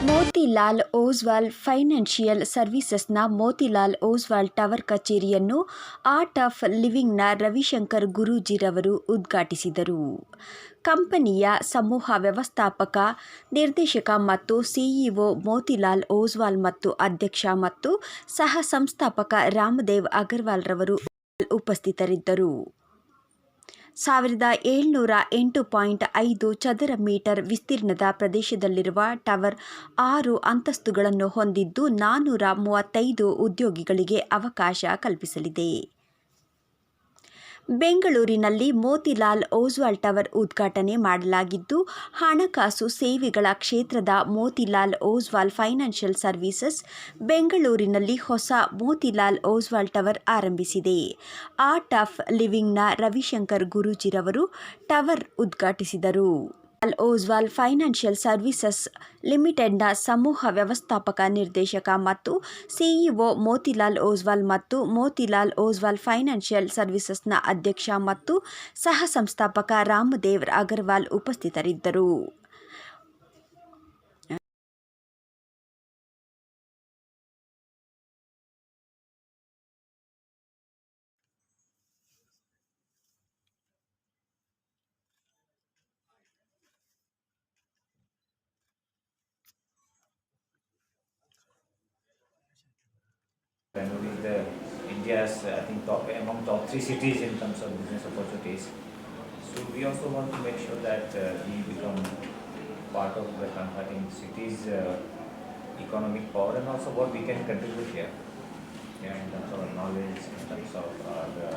Motilal Oswal financial ಸರ್ವಿಸಸ್ನ Motilal Oswal tower ಕಚೇರಿಯನ್ನು art of ಲಿವಿಂಗ್ನ ರವಿಶಂಕರ್ ಗುರೂಜಿರವರು ಉದ್ಘಾಟಿಸಿದರು. ಕಂಪನಿಯ ಸಮೂಹ ವ್ಯವಸ್ಥಾಪಕ, ನಿರ್ದೇಶಕ ಮತ್ತು ಸಿಇಒ ಮೋತಿಲಾಲ್ ಓಸ್ವಾಲ್ ಮತ್ತು ಅಧ್ಯಕ್ಷ ಮತ್ತು ಸಹ ಸಂಸ್ಥಾಪಕ ರಾಮದೇವ್ ಅಗರ್ವಾಲ್ರವರು ಉಪಸ್ಥಿತರಿದ್ದರು. ಸಾವಿರದ ಏಳ್ನೂರ ಎಂಟು ಪಾಯಿಂಟ್ ಐದು ಚದರ ಮೀಟರ್ ವಿಸ್ತೀರ್ಣದ ಪ್ರದೇಶದಲ್ಲಿರುವ ಟವರ್ ಆರು ಅಂತಸ್ತುಗಳನ್ನು ಹೊಂದಿದ್ದು ನಾನ್ನೂರ ಮೂವತ್ತೈದು ಉದ್ಯೋಗಿಗಳಿಗೆ ಅವಕಾಶ ಕಲ್ಪಿಸಲಿದೆ. ಬೆಂಗಳೂರಿನಲ್ಲಿ ಮೋತಿಲಾಲ್ ಓಜ್ವಾಲ್ ಟವರ್ ಉದ್ಘಾಟನೆ ಮಾಡಲಾಗಿದ್ದು, ಹಣಕಾಸು ಸೇವೆಗಳ ಕ್ಷೇತ್ರದ ಮೋತಿಲಾಲ್ ಓಜ್ವಾಲ್ ಫೈನಾನ್ಷಿಯಲ್ ಸರ್ವಿಸಸ್ ಬೆಂಗಳೂರಿನಲ್ಲಿ ಹೊಸ ಮೋತಿಲಾಲ್ ಓಜ್ವಾಲ್ ಟವರ್ ಆರಂಭಿಸಿದೆ. ಆರ್ಟ್ ಆಫ್ ಲಿವಿಂಗ್ನ ರವಿಶಂಕರ್ ಗುರೂಜಿರವರು ಟವರ್ ಉದ್ಘಾಟಿಸಿದರು. ಲಾಲ್ ಓಜ್ವಾಲ್ ಫೈನಾನ್ಷಿಯಲ್ ಸರ್ವಿಸಸ್ ಲಿಮಿಟೆಡ್ನ ಸಮೂಹ ವ್ಯವಸ್ಥಾಪಕ ನಿರ್ದೇಶಕ ಮತ್ತು ಸಿಇಒ ಮೋತಿಲಾಲ್ ಓಜ್ವಾಲ್ ಮತ್ತು ಮೋತಿಲಾಲ್ ಓಜ್ವಾಲ್ ಫೈನಾನ್ಷಿಯಲ್ ಸರ್ವಿಸಸ್ನ ಅಧ್ಯಕ್ಷ ಮತ್ತು ಸಹ ಸಂಸ್ಥಾಪಕ ರಾಮದೇವ್ ಅಗರ್ವಾಲ್ ಉಪಸ್ಥಿತರಿದ್ದರು. The India's, I think, top among top three cities in terms of business opportunities. So we also want to make sure that uh, we become part of the converting uh, economic power and also what we can contribute here. Yeah, in terms of our knowledge, in terms of our uh,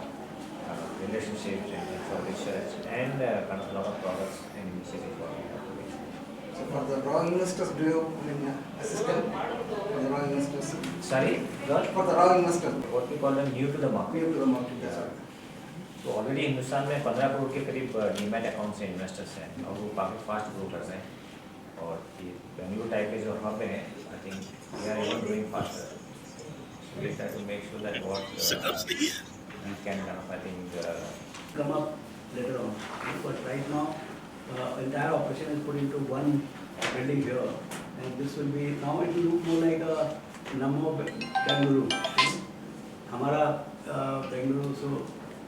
relationships, in terms of research, and uh, kind of a lot of products and initiatives have. So for the raw investors, do you I mean, Sorry, God? For the raw investors, What we call them new to the market. new to the market. Yeah. तो already Hindustan में पंद्रह करोड़ के करीब demat account से investors हैं और वो काफ़ी फास्ट ग्रो कर रहे हैं और ये बेंगलुरु टाइप के जो हब हैं I think they are even growing faster we try to make sure that what we can I think come up later on. But right now, uh, entire operation is put into one building here. And this will be, now it will look more like a Namo Bengaluru. Hamara uh, Bengaluru, so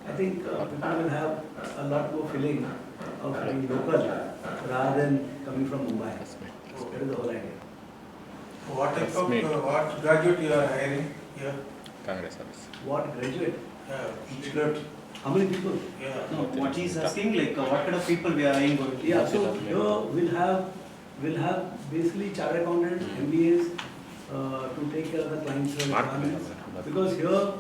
I think uh, people will have a lot more feeling of being local rather than coming from Mumbai. That is the whole idea. What type of, uh, what graduate you are hiring here? Congress office. What graduate? Yeah, graduate, How many people? yeah. No, what he's asking, like, uh, what kind of people we are hiring? Yeah, so here we'll have, we'll have basically chartered accountant, MBAs, uh, to take care of the client's requirements. Because here,